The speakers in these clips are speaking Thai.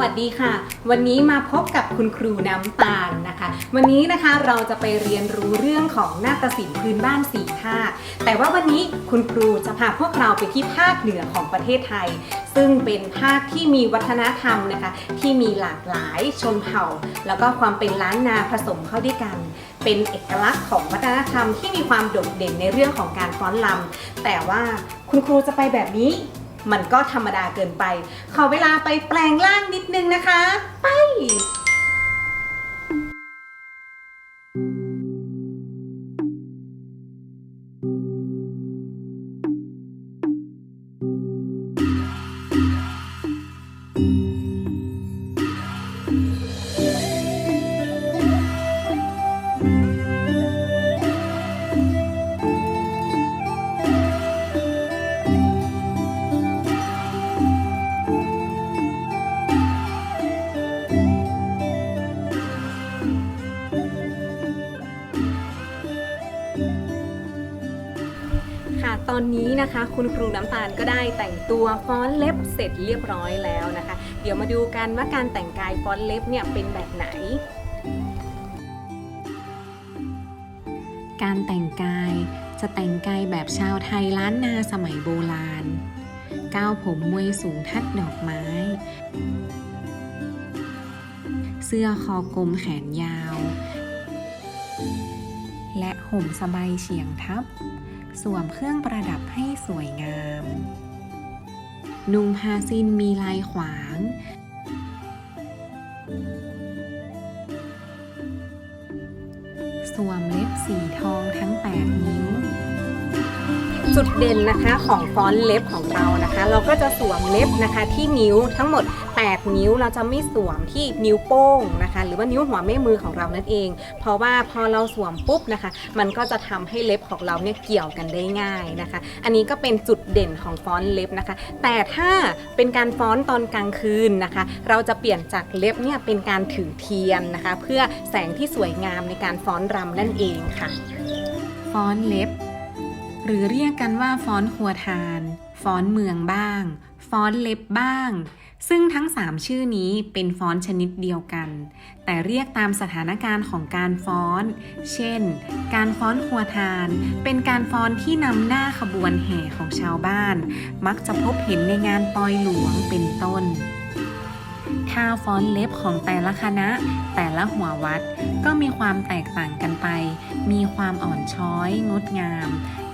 วัสดีค่ะ วันนี้มาพบกับคุณครูน้ำตาลนะคะ วันนี้นะคะเราจะไปเรียนรู้เรื่องของนาฏศิลป์พื้นบ้านสี่ภาค แต่ว่าวันนี้คุณครูจะพาพวกเราไปที่ภาคเหนือของประเทศไทย ซึ่งเป็นภาคที่มีวัฒนธรรมนะคะ ที่มีหลากหลายชนเผ่า แล้วก็ความเป็นล้านนาผสมเข้าด้วยกัน เป็นเอกลักษณ์ของวัฒนธรรมที่มีความโดดเด่นในเรื่องของการฟ้อนรำแต่ว่าคุณครูจะไปแบบนี้ มันก็ธรรมดาเกินไป ขอเวลาไปแปลงร่างนิดนึงนะคะ ไป อนนี้นะคะ คุณครูน้ำตาลก็ได้แต่งตัวฟ้อนเล็บเสร็จเรียบร้อยแล้วนะคะ เดี๋ยวมาดูกันว่าการแต่งกายฟ้อนเล็บเนี่ยเป็นแบบไหน การแต่งกายจะแต่งกายแบบชาวไทยล้านนาสมัยโบราณ ก้าวผมมวยสูงทัดดอกไม้ เสื้อคอกลมแขนยาว และห่มสบายเฉียงทับ สวมเครื่องประดับให้สวยงาม นุ่งผ้าสิ้นมีลายขวาง สวมเล็บสีทองทั้ง 8 นิ้ว จุดเด่นนะคะของฟ้อนเล็บของเรานะคะ เราก็จะสวมเล็บนะคะที่นิ้วทั้งหมด 8 นิ้วเราจะไม่สวมที่นิ้วโป้งนะคะ หรือว่านิ้วหัวแม่มือของเรานั่นเอง เพราะว่าพอเราสวมปุ๊บนะคะ มันก็จะทำให้เล็บของเราเนี่ยเกี่ยวกันได้ง่ายนะคะ อันนี้ก็เป็นจุดเด่นของฟ้อนเล็บนะคะ แต่ถ้าเป็นการฟ้อนตอนกลางคืนนะคะ เราจะเปลี่ยนจากเล็บเนี่ยเป็นการถือเทียนนะคะ เพื่อแสงที่สวยงามในการฟ้อนรำนั่นเองค่ะฟ้อนเล็บ หรือเรียกกันว่าฟ้อนครัวทานฟ้อนเมืองบ้างฟ้อนเล็บบ้าง ซึ่งทั้ง 3 ชื่อนี้เป็นฟ้อนชนิดเดียวกัน แต่เรียกตามสถานการณ์ของการฟ้อน เช่น การฟ้อนครัวทาน เป็นการฟ้อนที่นำหน้าขบวนแห่ของชาวบ้าน มักจะพบเห็นในงานปอยหลวงเป็นต้นท่าฟ้อนเล็บของแต่ละคณะ แต่ละหัววัดก็มีความแตกต่างกันไป มีความอ่อนช้อย งดงาม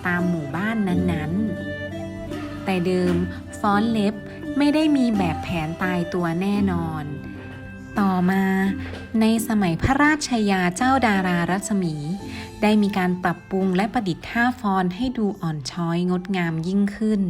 ตามหมู่บ้านนั้นๆ แต่เดิมฟ้อนเล็บไม่ได้มีแบบแผนตายตัวแน่นอน ต่อมาในสมัยพระราชยาเจ้าดารารัศมี ได้มีการปรับปรุงและประดิษฐ์ท่าฟ้อนให้ดูอ่อนช้อยงดงามยิ่งขึ้น